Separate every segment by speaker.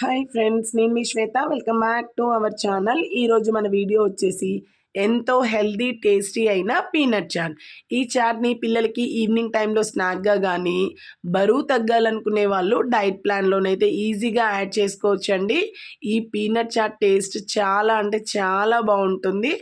Speaker 1: Hi friends నేను మీ Shweta. Welcome back to our channel. ఈరోజు మన వీడియో వచ్చేసి ఎంతో హెల్దీ టేస్టీ అయిన పీనట్ చాట్. ఈ చాట్ని పిల్లలకి ఈవినింగ్ టైంలో స్నాక్గా కానీ బరువు తగ్గాలనుకునే వాళ్ళు డైట్ ప్లాన్లోనైతే ఈజీగా యాడ్ చేసుకోవచ్చు అండి ఈ పీనట్ చాట్ టేస్ట్ చాలా అంటే చాలా బాగుంటుంది.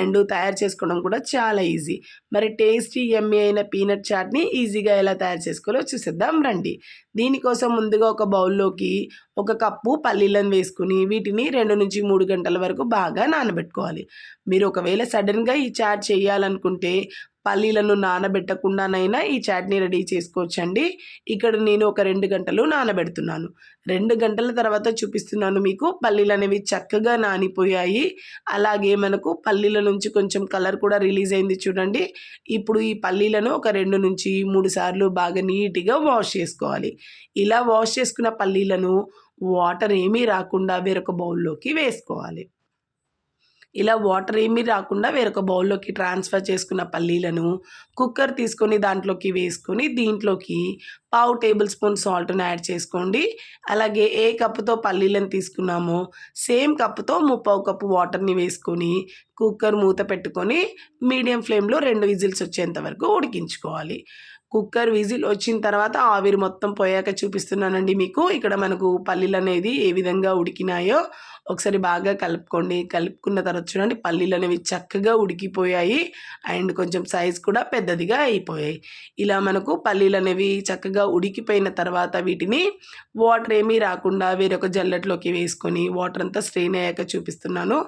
Speaker 1: అండ్ తయారు చేసుకోవడం కూడా చాలా ఈజీ. మరి టేస్టీ ఎమ్మి అయిన పీనట్ చాట్ని ఈజీగా ఎలా తయారు చేసుకోవాలో చూసేద్దాం రండి. దీనికోసం ముందుగా ఒక బౌల్లోకి ఒక కప్పు పల్లీలను వేసుకుని వీటిని రెండు నుంచి మూడు గంటల వరకు బాగా నానబెట్టుకోవాలి. మీరు ఒకవేళ సడన్గా ఈ చాట్ చేయాలనుకుంటే పల్లీలను నానబెట్టకుండానైనా ఈ చాట్నీ రెడీ చేసుకోవచ్చండి. ఇక్కడ నేను ఒక రెండు గంటలు నానబెడుతున్నాను. రెండు గంటల తర్వాత చూపిస్తున్నాను మీకు పల్లీలు అనేవి చక్కగా నానిపోయాయి. అలాగే మనకు పల్లీల నుంచి కొంచెం కలర్ కూడా రిలీజ్ అయింది చూడండి. ఇప్పుడు ఈ పల్లీలను ఒక రెండు నుంచి మూడు సార్లు బాగా నీట్గా వాష్ చేసుకోవాలి. ఇలా వాష్ చేసుకున్న పల్లీలను వాటర్ ఏమీ రాకుండా వేరొక బౌల్లోకి వేసుకోవాలి. ఇలా వాటర్ ఏమీ రాకుండా వేరొక బౌల్లోకి ట్రాన్స్ఫర్ చేసుకున్న పల్లీలను కుక్కర్ తీసుకొని దాంట్లోకి వేసుకొని దీంట్లోకి పావు టేబుల్ స్పూన్ సాల్ట్ను యాడ్ చేసుకోండి. అలాగే ఏ కప్పుతో పల్లీలను తీసుకున్నామో సేమ్ కప్పుతో ముప్పావు కప్పు వాటర్ని వేసుకొని కుక్కర్ మూత పెట్టుకొని మీడియం ఫ్లేమ్లో రెండు విజిల్స్ వచ్చేంత వరకు ఉడికించుకోవాలి. కుక్కర్ విజిల్ వచ్చిన తర్వాత ఆవిరి మొత్తం పోయాక చూపిస్తున్నానండి మీకు. ఇక్కడ మనకు పల్లీలు అనేది ఏ విధంగా ఉడికినాయో ఒకసారి బాగా కలుపుకోండి. కలుపుకున్న తర్వాత చూడండి పల్లీలు అనేవి చక్కగా ఉడికిపోయాయి. అండ్ కొంచెం సైజ్ కూడా పెద్దదిగా అయిపోయాయి. ఇలా మనకు పల్లీలు అనేవి చక్కగా ఉడికిపోయిన తర్వాత వీటిని వాటర్ ఏమీ రాకుండా వేరొక జల్లెట్లోకి వేసుకొని వాటర్ అంతా స్ట్రెయిన్ అయ్యాక చూపిస్తున్నాను.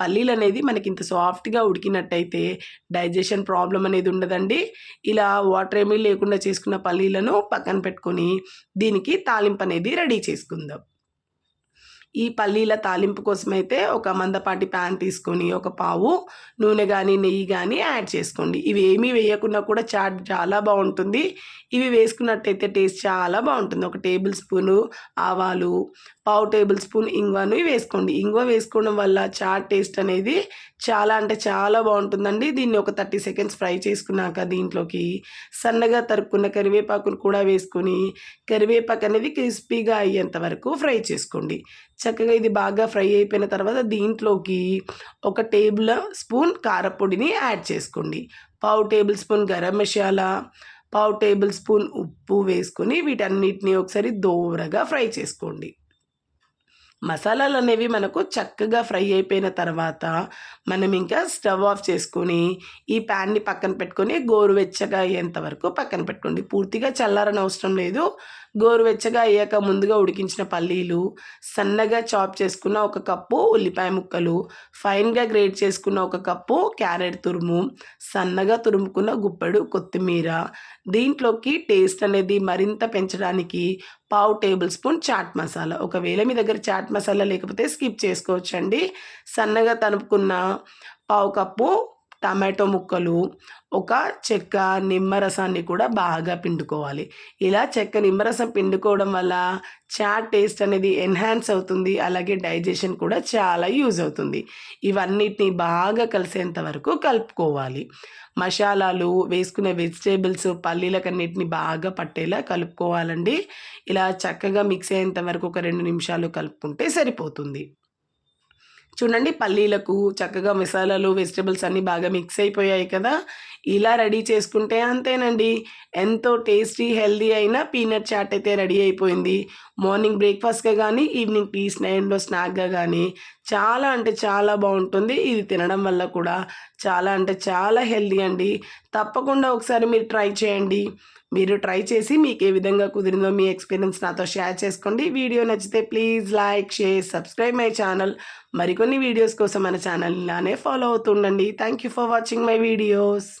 Speaker 1: పల్లీలు అనేది మనకి ఇంత సాఫ్ట్గా ఉడికినట్టయితే డైజెషన్ ప్రాబ్లం అనేది ఉండదండి. ఇలా వాటర్ ఏమీ లేకుండా చేసుకున్న పల్లీలను పక్కన పెట్టుకొని దీనికి తాలింపు అనేది రెడీ చేసుకుందాం. ఈ పల్లీల తాలింపు కోసం అయితే ఒక మందపాటి ప్యాన్ తీసుకొని ఒక పావు నూనె కానీ నెయ్యి కానీ యాడ్ చేసుకోండి. ఇవి ఏమీ వేయకుండా కూడా చాట్ చాలా బాగుంటుంది. ఇవి వేసుకున్నట్టయితే టేస్ట్ చాలా బాగుంటుంది. ఒక టేబుల్ స్పూను ఆవాలు పావు టేబుల్ స్పూన్ ఇంగువను వేసుకోండి. ఇంగువ వేసుకోవడం వల్ల చాట్ టేస్ట్ అనేది చాలా అంటే చాలా బాగుంటుందండి. దీన్ని ఒక థర్టీ సెకండ్స్ ఫ్రై చేసుకున్నాక దీంట్లోకి సన్నగా తరుక్కున్న కరివేపాకును కూడా వేసుకొని కరివేపాకు అనేది క్రిస్పీగా అయ్యేంత వరకు ఫ్రై చేసుకోండి. చక్కగా ఇది బాగా ఫ్రై అయిపోయిన తర్వాత దీంట్లోకి ఒక టేబుల్ స్పూన్ కారపొడిని యాడ్ చేసుకోండి. పావు టేబుల్ స్పూన్ గరం మసాలా పావు టేబుల్ స్పూన్ ఉప్పు వేసుకొని వీటన్నిటిని ఒకసారి దోరగా ఫ్రై చేసుకోండి. మసాలాలు అనేవి మనకు చక్కగా ఫ్రై అయిపోయిన తర్వాత మనం ఇంకా స్టవ్ ఆఫ్ చేసుకొని ఈ ప్యాన్ని పక్కన పెట్టుకొని గోరువెచ్చగా అయ్యేంత వరకు పక్కన పెట్టుకోండి. పూర్తిగా చల్లారని అవసరం లేదు. గోరువెచ్చగా అయ్యాక ముందుగా ఉడికించిన పల్లీలు సన్నగా చాప్ చేసుకున్న ఒక కప్పు ఉల్లిపాయ ముక్కలు ఫైన్గా గ్రేట్ చేసుకున్న ఒక కప్పు క్యారెట్ తురుము సన్నగా తురుముకున్న గుప్పెడు కొత్తిమీర. దీంట్లోకి టేస్ట్ అనేది మరింత పెంచడానికి పావు టేబుల్ స్పూన్ చాట్ మసాలా. ఒకవేళ మీ దగ్గర చాట్ మసాలా లేకపోతే స్కిప్ చేసుకోవచ్చండి. సన్నగా తనుపుకున్న పావు కప్పు టమాటో ముక్కలు ఒక చెక్క నిమ్మరసాన్ని కూడా బాగా పిండుకోవాలి. ఇలా చెక్క నిమ్మరసం పిండుకోవడం వల్ల చాట్ టేస్ట్ అనేది ఎన్హాన్స్ అవుతుంది అలాగే డైజెషన్ కూడా చాలా యూజ్ అవుతుంది. ఇవన్నిటిని బాగా కలిసేంత వరకు కలుపుకోవాలి. మసాలాలు వేసుకునే వెజిటేబుల్స్ పల్లీలకన్నిటిని బాగా పట్టేలా కలుపుకోవాలండి. ఇలా చక్కగా మిక్స్ అయ్యేంత వరకు ఒక రెండు నిమిషాలు కలుపుకుంటే సరిపోతుంది. చూడండి పల్లీలకు చక్కగా మసాలాలు వెజిటబుల్స్ అన్నీ బాగా మిక్స్ అయిపోయాయి కదా. ఇలా రెడీ చేసుకుంటే అంతేనండి. ఎంతో టేస్టీ హెల్దీ అయిన పీనట్ చాట్ అయితే రెడీ అయిపోయింది. మార్నింగ్ బ్రేక్ఫాస్ట్గా కానీ ఈవినింగ్ టీ స్నైన్లో స్నాక్గా కానీ చాలా అంటే చాలా బాగుంటుంది. ఇది తినడం వల్ల కూడా చాలా అంటే చాలా హెల్దీ అండి. తప్పకుండా ఒకసారి మీరు ట్రై చేయండి. మీరు ట్రై చేసి మీకు ఏ విధంగా కుదిరిందో మీ ఎక్స్పీరియన్స్ నాతో షేర్ చేసుకోండి. వీడియో నచ్చితే please like share subscribe my channel. మరికొన్ని వీడియోస్ కోసం మన ఛానల్ ఇలానే follow అవుతుండండి thank you for watching my videos